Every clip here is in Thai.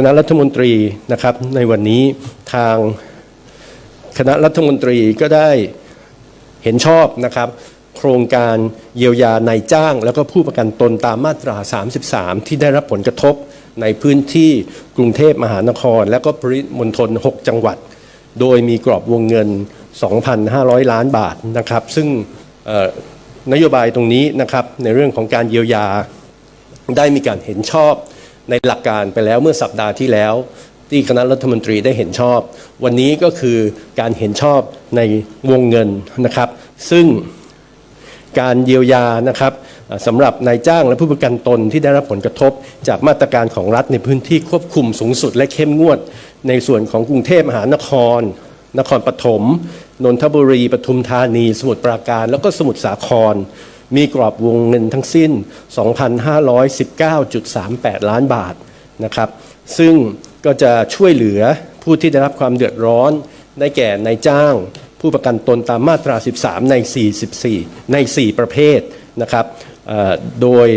คณะรัฐมนตรีนะครับในวันนี้ทางคณะรัฐมนตรีก็ได้เห็นชอบนะครับ โครงการเยียวยานายจ้าง แล้วก็ผู้ประกันตนตามมาตรา 33 ที่ได้รับผลกระทบในพื้นที่กรุงเทพมหานคร และก็ปริมณฑล6 จังหวัด โดยมีกรอบวงเงิน 2,500 ล้านบาทนะครับ ซึ่งนโยบายตรงนี้นะครับในเรื่องของการเยียวยาได้มีการเห็นชอบ ในหลักการไปแล้วเมื่อสัปดาห์ที่แล้ว ที่คณะรัฐมนตรีได้เห็นชอบ วันนี้ก็คือการเห็นชอบในวงเงินนะครับ ซึ่งการเยียวยานะครับสำหรับนายจ้างและผู้ประกันตนที่ได้รับผลกระทบ จากมาตรการของรัฐในพื้นที่ควบคุมสูงสุดและเข้มงวด ในส่วนของกรุงเทพมหานคร นครปฐมนนทบุรีปทุมธานี สมุทรปราการ แล้วก็สมุทรสาคร มีกรอบวงเงินทั้งสิ้น 2,519.38 ล้านบาทนะครับ ซึ่งก็จะช่วยเหลือผู้ที่ได้รับความเดือดร้อน ได้แก่นายจ้าง ผู้ประกันตนตามมาตรา 13 ใน 44 ใน 4 ประเภทนะครับ โดย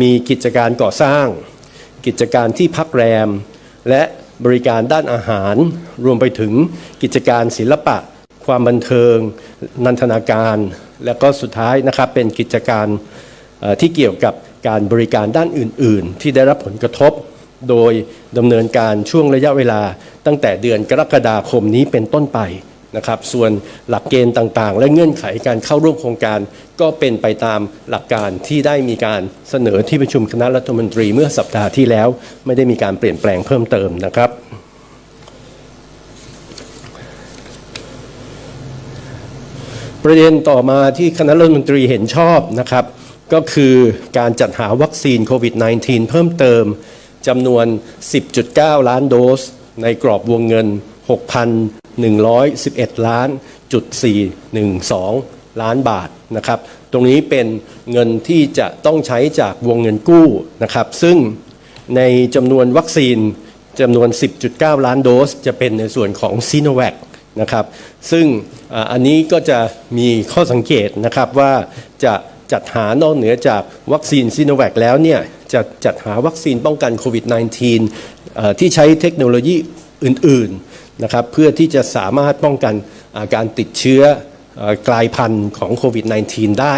มีกิจการก่อสร้าง กิจการที่พักแรม และบริการด้านอาหาร รวมไปถึงกิจการศิลปะ ความบันเทิง นันทนาการ และก็สุดท้ายนะครับเป็นกิจการที่เกี่ยวกับการบริการด้านอื่น ๆ ที่ได้รับผลกระทบ โดยดำเนินการช่วงระยะเวลาตั้งแต่เดือนกรกฎาคมนี้เป็นต้นไปนะครับ ส่วนหลักเกณฑ์ต่างๆ และเงื่อนไขการเข้าร่วมโครงการ ก็เป็นไปตามหลักการที่ได้มีการเสนอที่ประชุมคณะรัฐมนตรีเมื่อสัปดาห์ที่แล้ว ไม่ได้มีการเปลี่ยนแปลงเพิ่มเติมนะครับ ประเด็นต่อมาที่คณะรัฐมนตรีเห็นชอบนะครับ ก็คือการจัดหาวัคซีนโควิด -19 เพิ่มเติมจำนวน 10.9 ล้านโดส ในกรอบวงเงิน 6,111 ล้านจุด412 ล้านบาทนะครับ ตรงนี้เป็นเงินที่จะต้องใช้จากวงเงินกู้นะครับ ซึ่งในจำนวนวัคซีนจำนวน 10.9 ล้านโดส จะเป็นในส่วนของซีโนแวค นะครับ ซึ่งอันนี้ก็จะมีข้อสังเกตนะครับว่าจะจัดหานอกเหนือจากวัคซีนซีโนแวคแล้วเนี่ยจะจัดหาวัคซีนป้องกันโควิด -19 ที่ใช้เทคโนโลยีอื่นๆนะครับเพื่อที่จะสามารถป้องกันาการติดเชื้ออกลายพันธุ์ของโควิด -19 ได้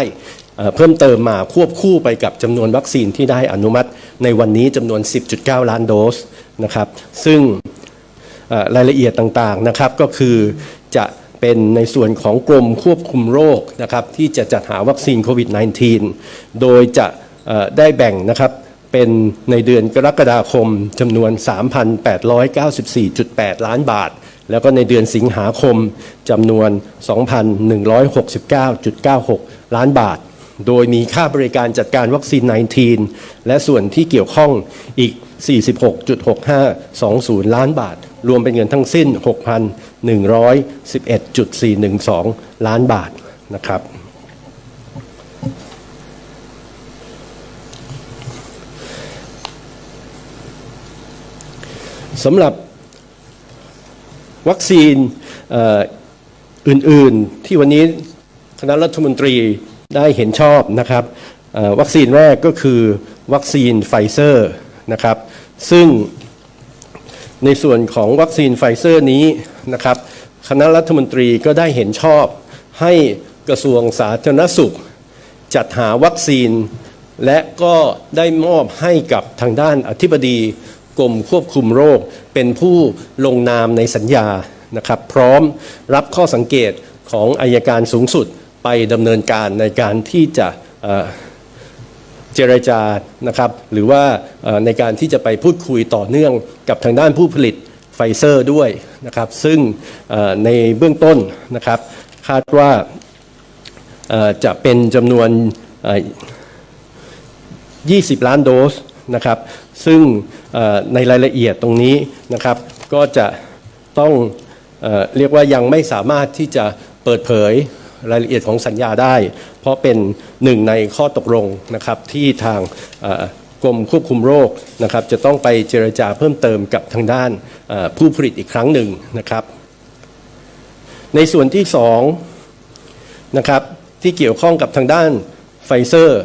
เพิ่มเติมมาควบคู่ไปกับจำนวนวัคซีนที่ได้อนุมัติในวันนี้จำนวน 10.9 ล้านโดสนะครับ ซึ่ง รายละเอียดต่างๆนะครับก็คือจะเป็นในส่วนของกรมควบคุมโรคนะครับที่จะจัดหาวัคซีนโควิด -19 โดยจะได้แบ่งนะครับเป็นในเดือนกรกฎาคมจำนวน 3,894.8 ล้านบาท แล้วก็ในเดือนสิงหาคมจำนวน 2,169.96 ล้านบาท โดยมีค่าบริการจัดการวัคซีน 19 และส่วนที่เกี่ยวข้องอีก 46.6520 ล้านบาท รวมเป็นเงินทั้งสิ้น 6,111.412 ล้านบาทนะครับสำหรับวัคซีนอื่นๆที่วันนี้คณะรัฐมนตรีได้เห็นชอบนะครับวัคซีนแรกก็คือวัคซีนไฟเซอร์ นะครับ ซึ่งในส่วนของวัคซีนไฟเซอร์นี้นะครับ คณะรัฐมนตรีก็ได้เห็นชอบให้กระทรวงสาธารณสุข จัดหาวัคซีน และก็ได้มอบให้กับทางด้านอธิบดีกรมควบคุมโรค เป็นผู้ลงนามในสัญญานะครับ พร้อมรับข้อสังเกตของอายการสูงสุดไปดำเนินการในการที่จะ เจรจานะครับหรือว่าในการที่จะไปพูดคุยต่อเนื่องกับทางด้านผู้ผลิตไฟเซอร์ด้วยนะครับซึ่งในเบื้องต้นนะครับคาดว่าจะเป็นจำนวน 20 ล้านโดสนะครับซึ่งในรายละเอียดตรงนี้นะครับก็จะต้องเรียกว่ายังไม่สามารถที่จะเปิดเผย รายละเอียดของสัญญาได้ เพราะเป็นหนึ่งในข้อตกลงนะครับที่ทางกรมควบคุมโรคนะครับจะต้องไปเจรจาเพิ่มเติมกับทางด้านผู้ผลิตอีกครั้งหนึ่งนะครับ ในส่วนที่สองนะครับที่เกี่ยวข้องกับทางด้านไฟเซอร์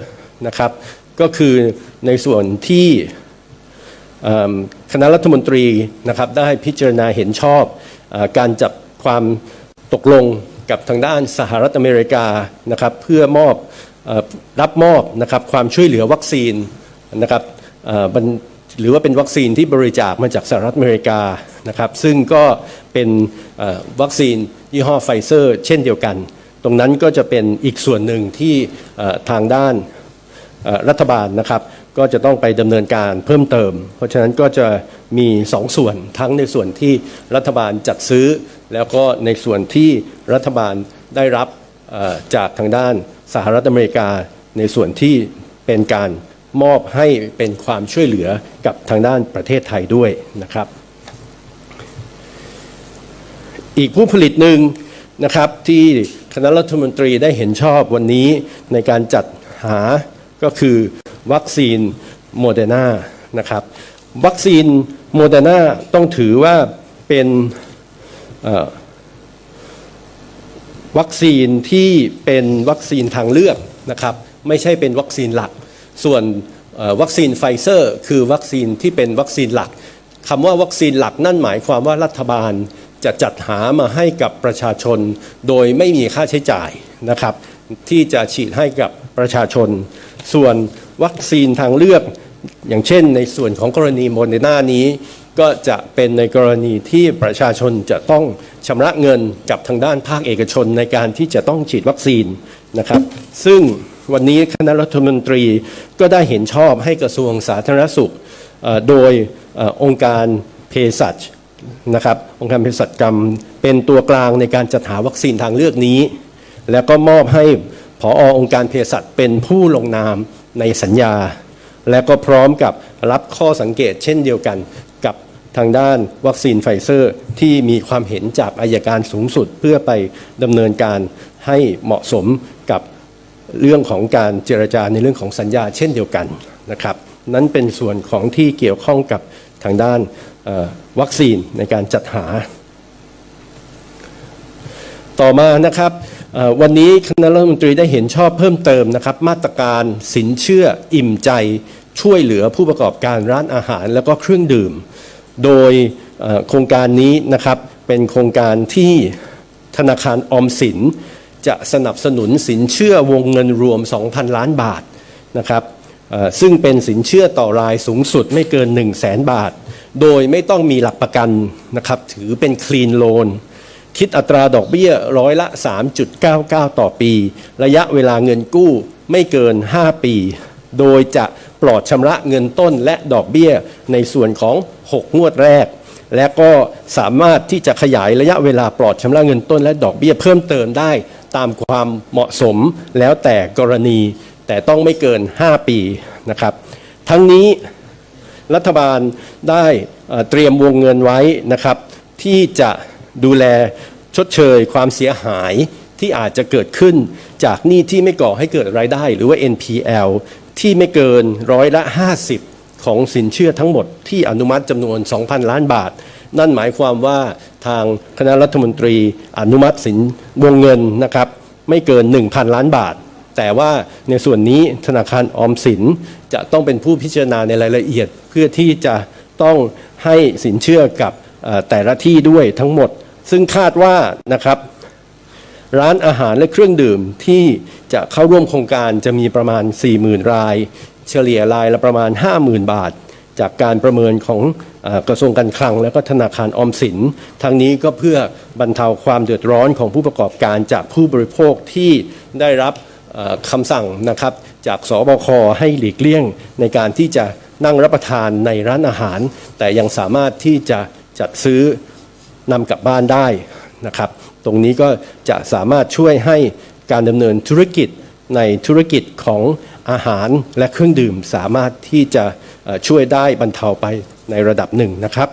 นะครับก็คือในส่วนที่คณะรัฐมนตรีนะครับได้พิจารณาเห็นชอบอการจับความตกลง กับทางด้านสหรัฐอเมริกานะครับเพื่อมอบรับมอบนะครับความช่วยเหลือวัคซีนนะครับหรือว่าเป็นวัคซีนที่บริจาคมาจากสหรัฐอเมริกานะครับซึ่งก็เป็นวัคซีนยี่ห้อไฟเซอร์ เช่นเดียวกัน ตรงนั้นก็จะเป็นอีกส่วนหนึ่งที่ทางด้านรัฐบาลนะครับ ก็จะต้องไปดำเนินการเพิ่มเติม เพราะฉะนั้นก็จะมีสองส่วนทั้งในส่วนที่รัฐบาลจัดซื้อ แล้วก็ในส่วนที่รัฐบาลได้รับจากทางด้านสหรัฐอเมริกา ในส่วนที่เป็นการมอบให้เป็นความช่วยเหลือกับทางด้านประเทศไทยด้วยนะครับ อีกผู้ผลิตหนึ่งนะครับที่คณะรัฐมนตรีได้เห็นชอบวันนี้ในการจัดหาก็คือ วัคซีนโมเดอร์นานะครับวัคซีนโมเดอร์นาต้องถือว่าเป็นวัคซีนที่เป็นวัคซีนทางเลือกนะครับไม่ใช่เป็นวัคซีนหลัก ส่วนวัคซีนไฟเซอร์ คือวัคซีนที่เป็นวัคซีนหลักคำว่าวัคซีนหลักนั่นหมายความว่ารัฐบาลจะจัดหามาให้กับประชาชน โดยไม่มีค่าใช้จ่ายนะครับ ที่จะฉีดให้กับประชาชน ส่วนวัคซีนทางเลือก อย่างเช่นในส่วนของกรณีโมเดอร์นานี้ ก็จะเป็นในกรณีที่ประชาชนจะต้องชำระเงินกับทางด้านภาคเอกชนในการที่จะต้องฉีดวัคซีนนะครับ ซึ่งวันนี้คณะรัฐมนตรีก็ได้เห็นชอบให้กระทรวงสาธารณสุขโดยองค์การเภสัชนะครับองค์การเภสัชกรรมเป็นตัวกลางในการจัดหาวัคซีนทางเลือกนี้ แล้วก็มอบให้ อองค์การเภสัชเป็นผู้ลงนามในสัญญา และก็พร้อมกับรับข้อสังเกตเช่นเดียวกันกับทางด้านวัคซีนไฟเซอร์ ที่มีความเห็นจากอายการสูงสุดเพื่อไปดำเนินการให้เหมาะสมกับเรื่องของการเจรจาในเรื่องของสัญญาเช่นเดียวกันนะครับนั้นเป็นส่วนของที่เกี่ยวข้องกับทางด้านวัคซีนในการจัดหา ต่อมานะครับ วันนี้คณะรัฐมนตรีได้เห็นชอบเพิ่มเติมนะครับมาตรการสินเชื่ออิ่มใจช่วยเหลือผู้ประกอบการร้านอาหารแล้วก็เครื่องดื่ม โดยโครงการนี้นะครับเป็นโครงการที่ธนาคารออมสิน จะสนับสนุนสินเชื่อวงเงินรวม 2,000 ล้านบาทนะครับซึ่งเป็นสินเชื่อต่อรายสูงสุดไม่เกิน 1 0 0 0 0แสนบาท โดยไม่ต้องมีหลักประกันนะครับถือเป็นคลีนโลน คิดอัตราดอกเบี้ยร้อยละ 3.99 ต่อปี ระยะเวลาเงินกู้ไม่เกิน 5 ปี โดยจะปลอดชำระเงินต้นและดอกเบี้ยในส่วนของ 6 งวดแรก และก็สามารถที่จะขยายระยะเวลาปลอดชำระเงินต้นและดอกเบี้ยเพิ่มเติมได้ตามความเหมาะสมแล้วแต่กรณี แต่ต้องไม่เกิน 5 ปีนะครับ ทั้งนี้รัฐบาลได้เอ่อเตรียมวงเงินไว้นะครับ ที่จะ ดูแลชดเชยความเสียหายที่อาจจะเกิดขึ้นจากหนี้ที่ไม่ก่อให้เกิดรายได้ หรือว่า NPL ที่ไม่เกินร้อยละ 50 ของสินเชื่อทั้งหมดที่อนุมัติจำนวน 2,000 ล้านบาท นั่นหมายความว่าทางคณะรัฐมนตรีอนุมัติสินวงเงินนะครับไม่เกิน 1,000 ล้านบาท แต่ว่าในส่วนนี้ธนาคารออมสินจะต้องเป็นผู้พิจารณาในรายละเอียด เพื่อที่จะต้องให้สินเชื่อกับแต่ละที่ด้วยทั้งหมด ซึ่งคาดว่านะครับ ร้านอาหารและเครื่องดื่มที่จะเข้าร่วมโครงการจะมีประมาณ 40,000 ราย เฉลี่ยรายละประมาณ 50,000 บาท จากการประเมินของอกระทรวงการคลังและก็ธนาคารออมสินทั้งนี้ก็เพื่อบรรเทาความเดือดร้อนของผู้ประกอบการจากผู้บริโภคที่ได้รับคำสั่งนะครับจากสบคให้หลีกเลี่ยงในการที่จะนั่งรับประทานในร้านอาหาร แต่ยังสามารถที่จะจัดซื้อ นำกลับบ้านได้นะครับ ตรงนี้ก็จะสามารถช่วยให้การดำเนินธุรกิจในธุรกิจของอาหารและเครื่องดื่มสามารถที่จะช่วยได้บรรเทาไปในระดับหนึ่งนะครับ